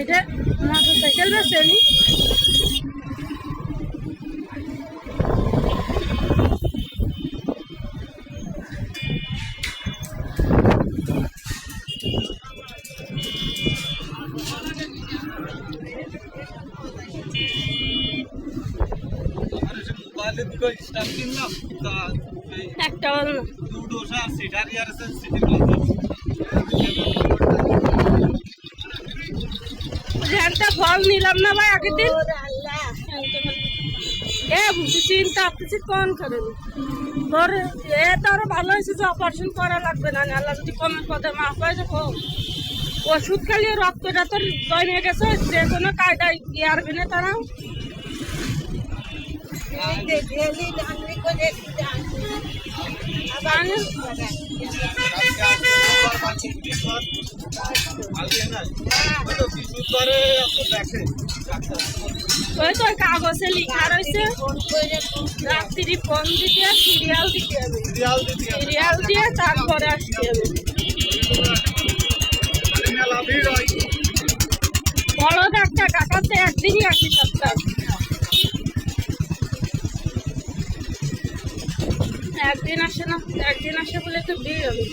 এটা মোটরসাইকেল তা এই একটা দুটো সার সিটার ইয়ার সিটি একটা ফল নিলাম না ভাই আগের দিন? এ চিন্তা আপনি কোন করেন তোর এ তো আরও ভালো হয়েছে যে অপারেশন করা লাগবে না আল্লাহ যদি কমের পদে মাফ হয়ে যাব। ওষুধ খালি রক্তটা তোর জমে গেছে যে কোনো কায়দায় আরবি তারা? ওই তো কাগজে লেখা রয়েছে রাত্রি ফোন দিতে সিরিয়াল দিতে হবে। সিরিয়াল দিয়ে তারপরে আসতে হবে। বড় ডাক্তার কাকাতে, একদিনই আসি ডাক্তার। একদিন আসে না একদিন আসে বলে তো বিয়ে হবে।